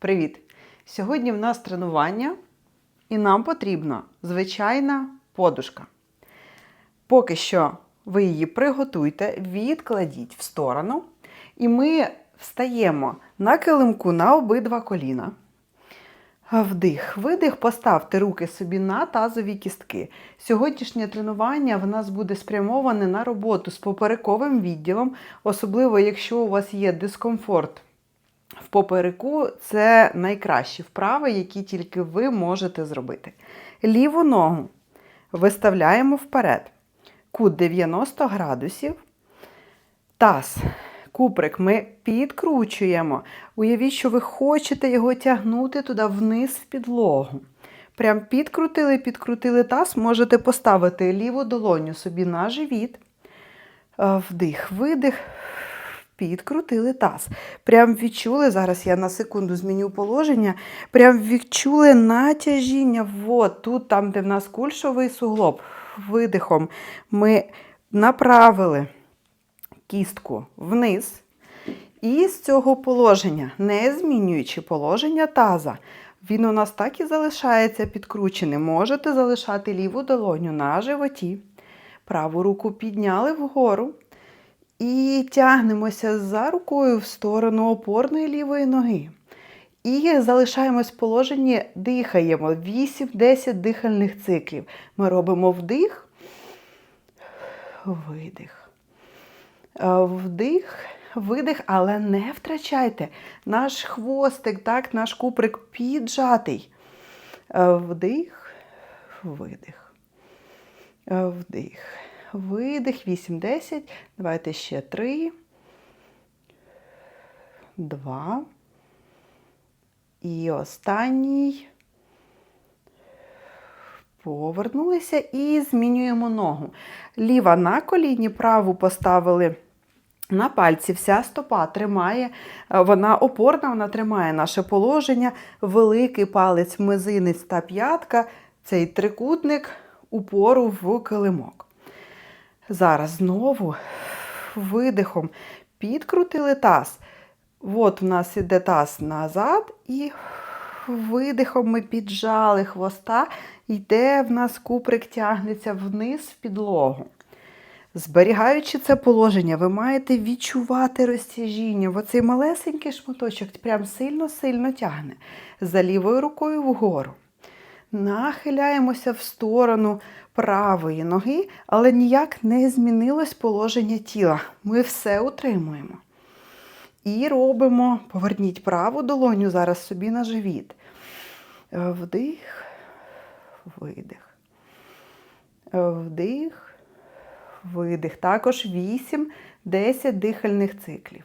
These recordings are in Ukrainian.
Привіт! Сьогодні в нас тренування, і нам потрібна звичайна подушка. Поки що ви її приготуйте, відкладіть в сторону, і ми встаємо на килимку на обидва коліна. Вдих, видих, поставте руки собі на тазові кістки. Сьогоднішнє тренування в нас буде спрямоване на роботу з поперековим відділом, особливо якщо у вас є дискомфорт в попереку, це найкращі вправи, які тільки ви можете зробити. Ліву ногу виставляємо вперед. Кут 90 градусів. Таз. Куприк ми підкручуємо. Уявіть, що ви хочете його тягнути туди вниз в підлогу. Прям підкрутили, підкрутили таз, можете поставити ліву долоню собі на живіт. Е, Вдих, видих, підкрутили таз. Прям відчули, зараз я на секунду зміню положення. Прям відчули натяжіння. От тут, там, де в нас кульшовий суглоб. Видихом ми направили кістку вниз. І з цього положення, не змінюючи положення таза, він у нас так і залишається підкрученим. Можете залишати ліву долоню на животі, праву руку підняли вгору. І тягнемося за рукою в сторону опорної лівої ноги. І залишаємось в положенні, дихаємо 8-10 дихальних циклів. Ми робимо вдих, видих. Е, Вдих, видих, але не втрачайте. Наш хвостик, так, наш куприк піджатий. Е, Вдих, видих. Е, Вдих. Видих, 8-10. Давайте ще 3. 2. І останній. Повернулися і змінюємо ногу. Ліва на коліні, праву поставили на пальці. Вся стопа тримає, е, вона опорна, вона тримає наше положення. Великий палець, мизинець та п'ятка. Цей трикутник упору в килимок. Зараз знову видихом підкрутили таз. От у нас іде таз назад, і видихом ми піджали хвоста, йде в нас куприк тягнеться вниз в підлогу. Зберігаючи це положення, ви маєте відчувати розтяжіння. Оцей малесенький шматочок прям сильно-сильно тягне. За лівою рукою вгору. Нахиляємося в сторону правої ноги, але ніяк не змінилось положення тіла. Ми все утримуємо. І робимо, поверніть праву долоню зараз собі на живіт. Вдих, видих. Вдих, видих. Також 8-10 дихальних циклів.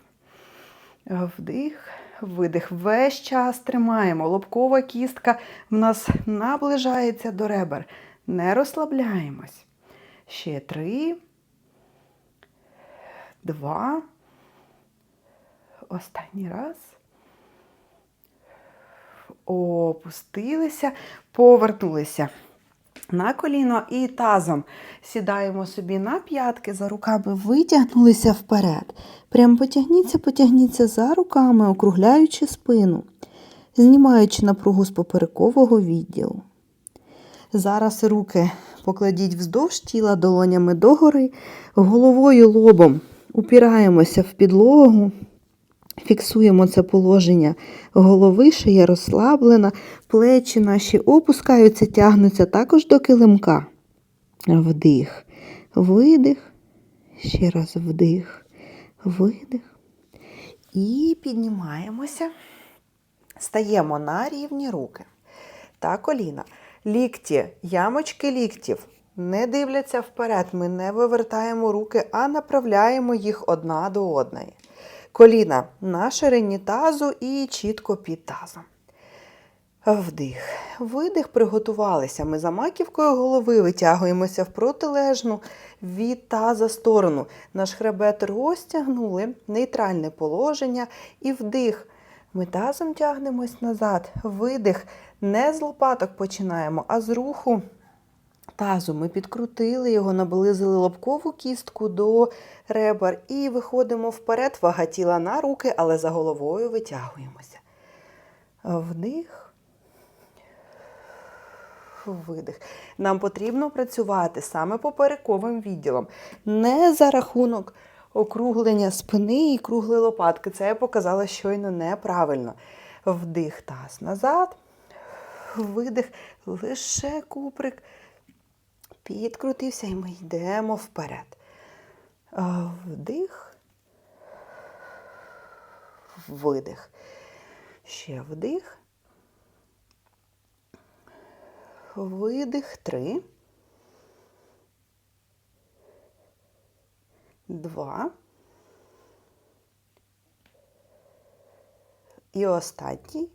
Вдих, видих. Весь час тримаємо. Лобкова кістка в нас наближається до ребер. Не розслабляємось. Ще три. Два. Останній раз. Опустилися, повернулися на коліно і тазом сідаємо собі на п'ятки, за руками витягнулися вперед. Прям потягніться, потягніться за руками, округляючи спину, знімаючи напругу з поперекового відділу. Зараз руки покладіть вздовж тіла долонями догори, головою лобом упираємося в підлогу. Фіксуємо це положення голови, шия розслаблена, плечі наші опускаються, тягнуться також до килимка. Вдих, видих, ще раз вдих, видих. І піднімаємося, стаємо на рівні руки та коліна. Лікті, ямочки ліктів не дивляться вперед. Ми не вивертаємо руки, а направляємо їх одна до одної. Коліна на ширині тазу і чітко під тазом. Вдих. Видих, приготувалися. Ми за маківкою голови витягуємося в протилежну від таза сторону. Наш хребет розтягнули, нейтральне положення і вдих. Ми тазом тягнемось назад. Видих. Не з лопаток починаємо, а з руху тазу. Ми підкрутили його, наблизили лобкову кістку до ребер і виходимо вперед, вага тіла на руки, але за головою витягуємося. Вдих. Видих. Нам потрібно працювати саме поперековим відділом. Не за рахунок округлення спини і круглої лопатки. Це я показала щойно неправильно. Вдих таз назад. Видих. Лише куприк. Підкрутився і ми йдемо вперед. Вдих. Видих. Ще вдих. Видих. Три. Два. І останній.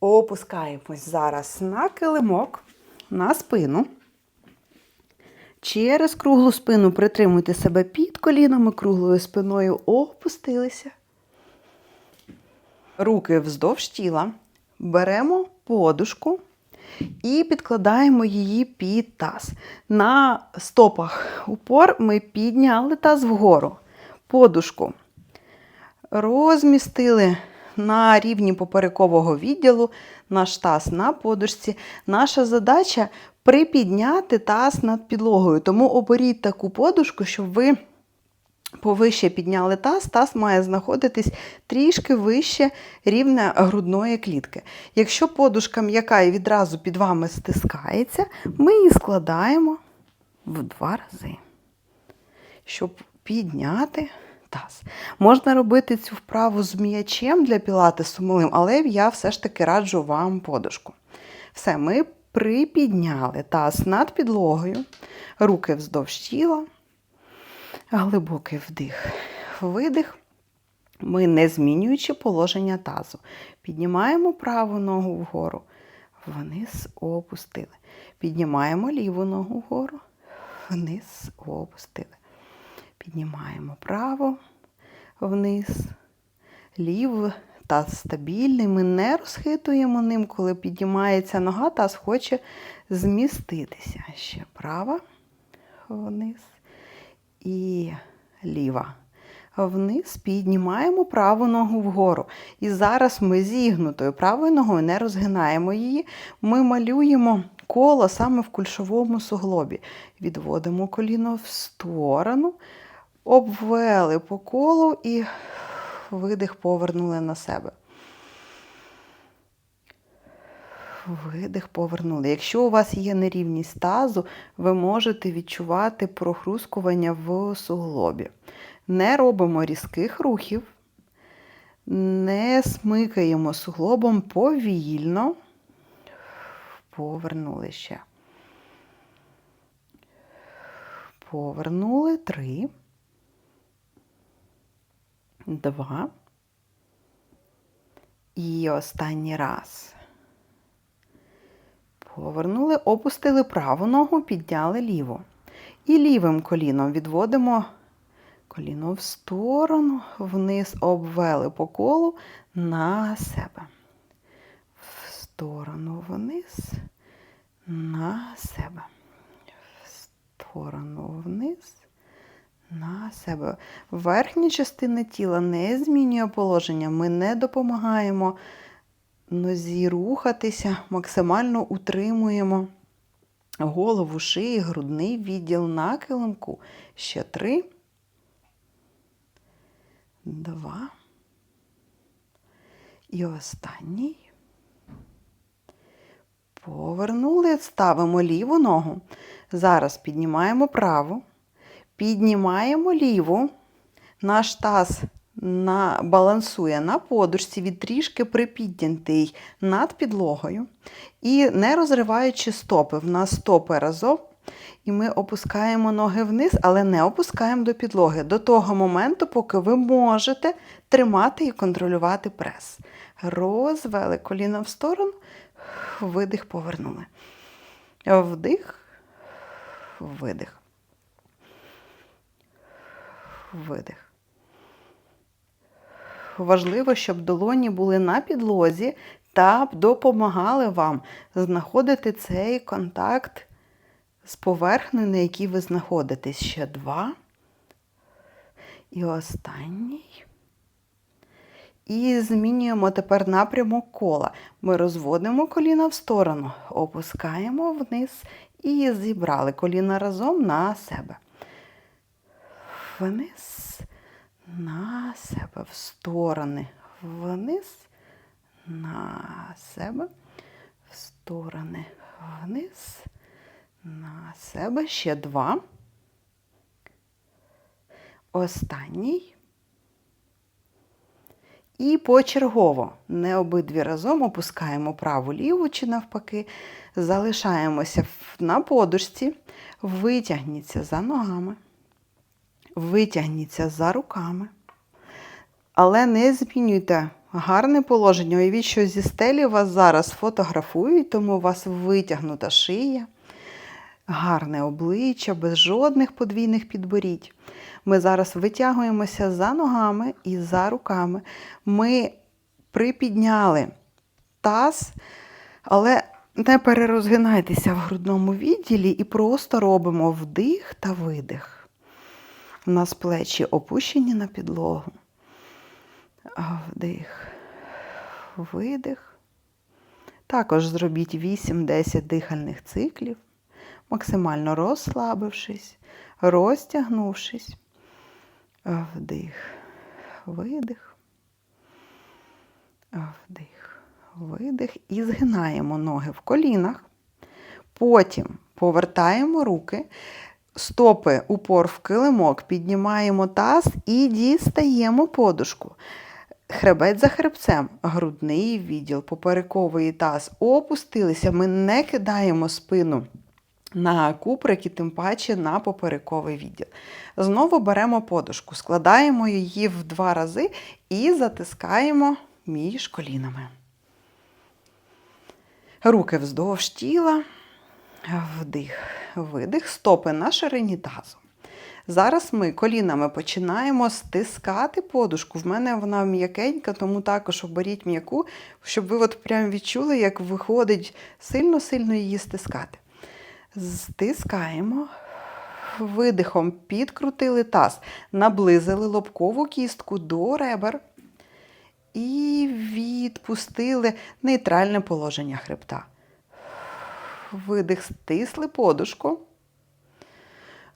Опускаємось зараз на килимок, на спину. Через круглу спину притримуйте себе під колінами, круглою спиною опустилися. Руки вздовж тіла. Беремо подушку і підкладаємо її під таз. На стопах упор ми підняли таз вгору. Подушку розмістили на рівні поперекового відділу, наш таз на подушці. Наша задача припідняти таз над підлогою. Тому оберіть таку подушку, щоб ви повище підняли таз, таз має знаходитись трішки вище рівня грудної клітки. Якщо подушка м'яка і відразу під вами стискається, ми її складаємо в два рази, щоб підняти таз. Можна робити цю вправу з м'ячем для пілатесу малим, але я все ж таки раджу вам подушку. Все, ми припідняли таз над підлогою, руки вздовж тіла. Глибокий вдих, видих. Ми, не змінюючи положення тазу, піднімаємо праву ногу вгору, вниз опустили. Піднімаємо ліву ногу вгору, вниз опустили. Піднімаємо право, вниз, ліву, таз стабільний. Ми не розхитуємо ним, коли піднімається нога, таз хоче зміститися. Ще права, вниз і ліва. Вниз піднімаємо праву ногу вгору. І зараз ми зігнутою правою ногою не розгинаємо її. Ми малюємо коло саме в кульшовому суглобі. Відводимо коліно в сторону, обвели по колу і видих повернули на себе. Видих повернули. Якщо у вас є нерівність тазу, ви можете відчувати прохрускування в суглобі. Не робимо різких рухів, не смикаємо суглобом повільно. Повернули ще. Повернули три. Два. І останній раз. Повернули, опустили праву ногу, підняли ліву. І лівим коліном відводимо коліно в сторону, вниз обвели по колу на себе. В сторону вниз, на себе. В сторону вниз, на себе. Верхня частина тіла не змінює положення. Ми не допомагаємо нозі рухатися, максимально утримуємо голову, шиї, грудний відділ на килимку. Ще три. Два. І останній. Повернули, ставимо ліву ногу. Зараз піднімаємо праву, піднімаємо ліву. Наш таз на, балансує на подушці, від трішки припіднятий над підлогою. І не розриваючи стопи. В нас стопи разом. І ми опускаємо ноги вниз, але не опускаємо до підлоги. До того моменту, поки ви можете тримати і контролювати прес. Розвели коліно в сторону, видих, повернули. Вдих, видих. Видих важливо, щоб долоні були на підлозі та допомагали вам знаходити цей контакт з поверхнею, на якій ви знаходитесь. Ще два. І останній. І змінюємо тепер напрямок кола. Ми розводимо коліна в сторону, опускаємо вниз і зібрали коліна разом на себе. Вниз, на себе, в сторони. Вниз, на себе, в сторони. Вниз, на себе. Ще два. Останній. І почергово не обидві разом опускаємо праву ліву чи навпаки, залишаємося на подушці, витягніться за ногами, витягніться за руками. Але не змінюйте гарне положення. Уявіть, що зі стелі вас зараз фотографують, тому у вас витягнута шия, гарне обличчя, без жодних подвійних підборідь. Ми зараз витягуємося за ногами і за руками. Ми припідняли таз, але не перерозгинайтеся в грудному відділі і просто робимо вдих та видих. У нас плечі опущені на підлогу. Вдих, видих. Також зробіть 8-10 дихальних циклів, максимально розслабившись, розтягнувшись. Вдих, видих. Вдих, видих. І згинаємо ноги в колінах. Потім повертаємо руки, стопи, упор в килимок, піднімаємо таз і дістаємо подушку. Хребет за хребцем, грудний відділ, поперековий таз опустилися. Ми не кидаємо спину на куприк і тим паче на поперековий відділ. Знову беремо подушку, складаємо її в два рази і затискаємо між колінами. Руки вздовж тіла, вдих, видих, стопи на ширині тазу. Зараз ми колінами починаємо стискати подушку. В мене вона м'якенька, тому також оберіть м'яку, щоб ви от прям відчули, як виходить сильно-сильно її стискати. Стискаємо. Видихом підкрутили таз, наблизили лобкову кістку до ребер і відпустили нейтральне положення хребта. Видих, стисли подушку.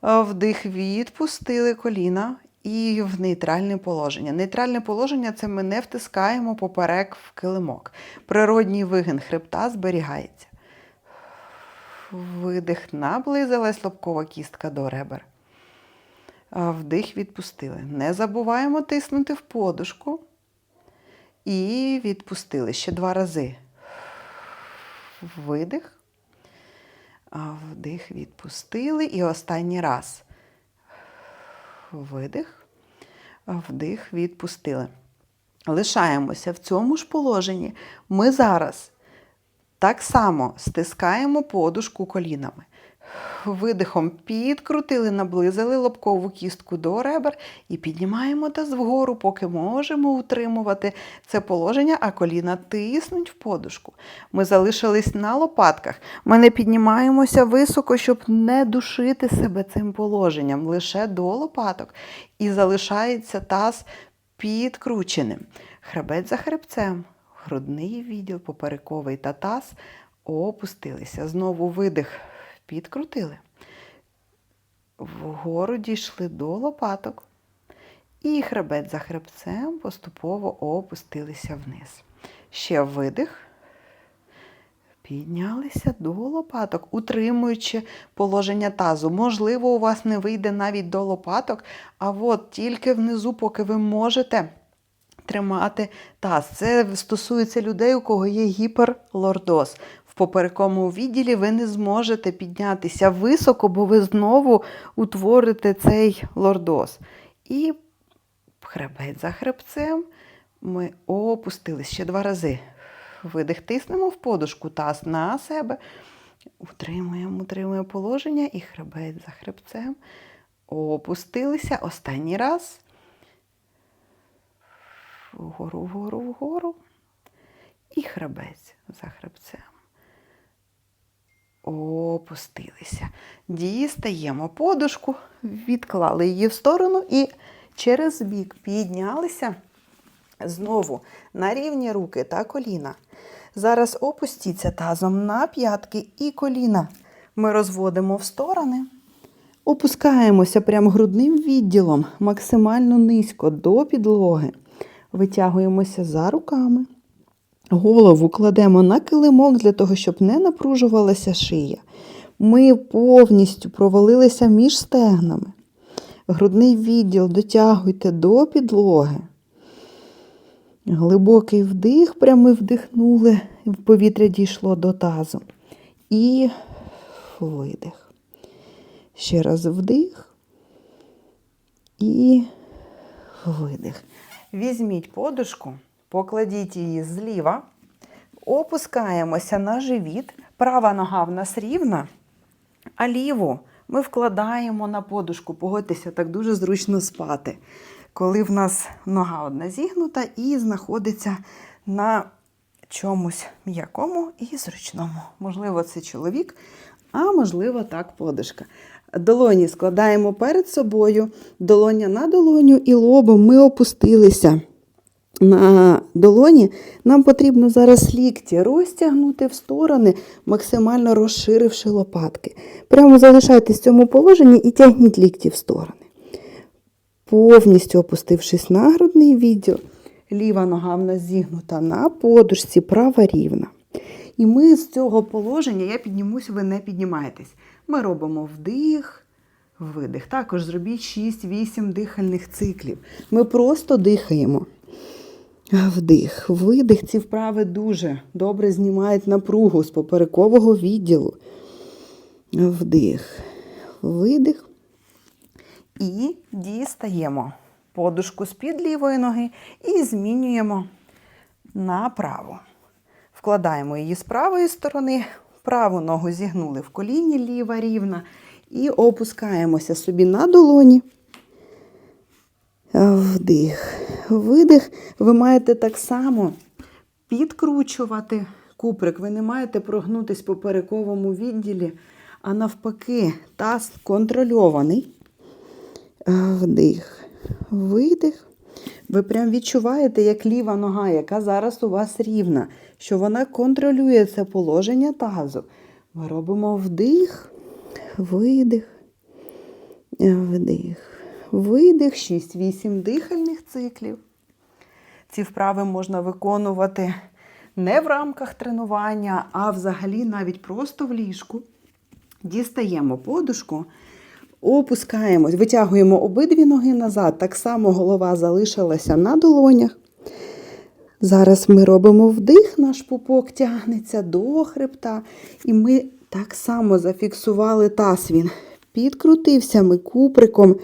Вдих, відпустили коліна і в нейтральне положення. Нейтральне положення це ми не втискаємо поперек в килимок. Природній вигин хребта зберігається. Видих, наблизилась лобкова кістка до ребер. Вдих відпустили. Не забуваємо тиснути в подушку. І відпустили ще два рази. Видих. Вдих, відпустили. І останній раз. Видих. Вдих, відпустили. Лишаємося в цьому ж положенні. Ми зараз так само стискаємо подушку колінами. Видихом підкрутили, наблизили лобкову кістку до ребер і піднімаємо таз вгору, поки можемо утримувати це положення, а коліна тиснуть в подушку. Ми залишились на лопатках. Ми не піднімаємося високо, щоб не душити себе цим положенням, лише до лопаток. І залишається таз підкрученим. Хребет за хребцем, грудний відділ, поперековий та таз опустилися. Знову видих підкрутили. Вгору дійшли до лопаток. І хребет за хребцем поступово опустилися вниз. Ще видих. Піднялися до лопаток, утримуючи положення тазу. Можливо, у вас не вийде навіть до лопаток, а от тільки внизу, поки ви можете тримати таз. Це стосується людей, у кого є гіперлордоз. В поперековому відділі ви не зможете піднятися високо, бо ви знову утворите цей лордоз. І хребет за хребцем ми опустились ще два рази. Видих тиснемо в подушку, таз на себе. Утримуємо, утримуємо положення і хребет за хребцем. Опустилися. Останній раз. Вгору, вгору, вгору. І хребець за хребцем. Опустилися. Дістаємо подушку, відклали її в сторону і через бік піднялися. Знову на рівні руки та коліна. Зараз опустіться тазом на п'ятки і коліна. Ми розводимо в сторони. Опускаємося прямо грудним відділом максимально низько до підлоги. Витягуємося за руками. Голову кладемо на килимок для того, щоб не напружувалася шия. Ми повністю провалилися між стегнами. Грудний відділ дотягуйте до підлоги. Глибокий вдих, прямо вдихнули, в повітря дійшло до тазу. І видих. Ще раз вдих і видих. Візьміть подушку, покладіть її зліва, опускаємося на живіт. Права нога в нас рівна, а ліву ми вкладаємо на подушку. Погодьтеся, так дуже зручно спати. Коли в нас нога одна зігнута і знаходиться на чомусь м'якому і зручному. Можливо, це чоловік, а можливо, так подушка. Долоні складаємо перед собою, долоня на долоню і лобом ми опустилися на долоні. Нам потрібно зараз лікті розтягнути в сторони, максимально розширивши лопатки. Прямо залишайтесь в цьому положенні і тягніть лікті в сторони. Повністю опустившись на грудний відділ, ліва нога в нас зігнута на подушці, права рівна. І ми з цього положення, я піднімусь, ви не піднімаєтесь. Ми робимо вдих, видих. Також зробіть 6-8 дихальних циклів. Ми просто дихаємо. Вдих, видих. Ці вправи дуже добре знімають напругу з поперекового відділу. Вдих, видих. І дістаємо подушку з-під лівої ноги і змінюємо на праву. Вкладаємо її з правої сторони, праву ногу зігнули в коліні, ліва рівна. І опускаємося собі на долоні. Вдих, видих. Ви маєте так само підкручувати куприк. Ви не маєте прогнутись по поперековому відділі, а навпаки, таз контрольований. Вдих, видих. Ви прям відчуваєте, як ліва нога, яка зараз у вас рівна, що вона контролює це положення тазу. Ми робимо вдих, видих, вдих, видих, 6-8 дихальних циклів. Ці вправи можна виконувати не в рамках тренування, а взагалі навіть просто в ліжку. Дістаємо подушку. Опускаємось, витягуємо обидві ноги назад. Так само голова залишилася на долонях. Зараз ми робимо вдих, наш пупок тягнеться до хребта. І ми так само зафіксували таз. Він підкрутився ми куприком.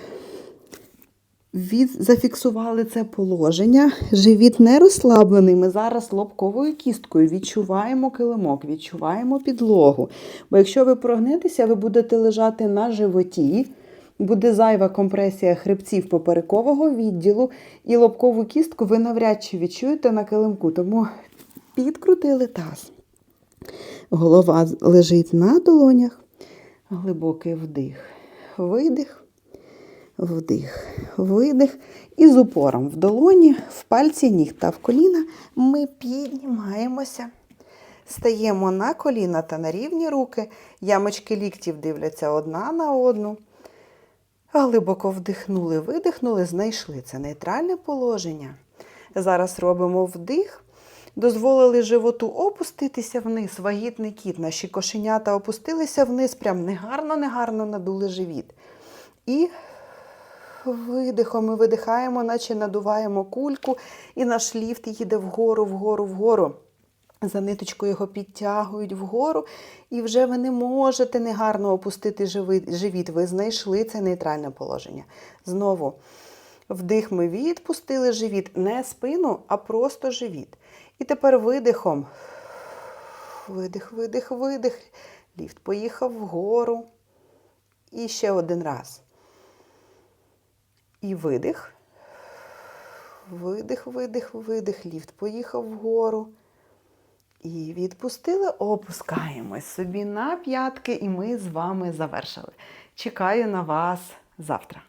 Від... Зафіксували це положення. Живіт не розслаблений. Ми зараз лобковою кісткою відчуваємо килимок, відчуваємо підлогу. Бо якщо ви прогнетеся, ви будете лежати на животі, буде зайва компресія хребців поперекового відділу, і лобкову кістку ви навряд чи відчуєте на килимку. Тому підкрутили таз. Голова лежить на долонях. Глибокий вдих, видих. Вдих, видих. І з упором в долоні, в пальці ніг та в коліна ми піднімаємося. Стаємо на коліна та на рівні руки. Ямочки ліктів дивляться одна на одну. Глибоко вдихнули, видихнули, знайшли це нейтральне положення. Зараз робимо вдих. Дозволили животу опуститися вниз, вагітний кіт. Наші кошенята опустилися вниз, прям негарно-негарно надули живіт. І видихом ми видихаємо, наче надуваємо кульку, і наш ліфт їде вгору, вгору, вгору. За ниточкою його підтягують вгору, і вже ви не можете негарно опустити живіт. Ви знайшли це нейтральне положення. Знову вдих ми відпустили живіт, не спину, а просто живіт. І тепер видихом. Видих, видих, видих. Ліфт поїхав вгору. І ще один раз. І видих. Видих, видих, видих. Ліфт поїхав вгору. І відпустили, опускаємось собі на п'ятки, і ми з вами завершили. Чекаю на вас завтра.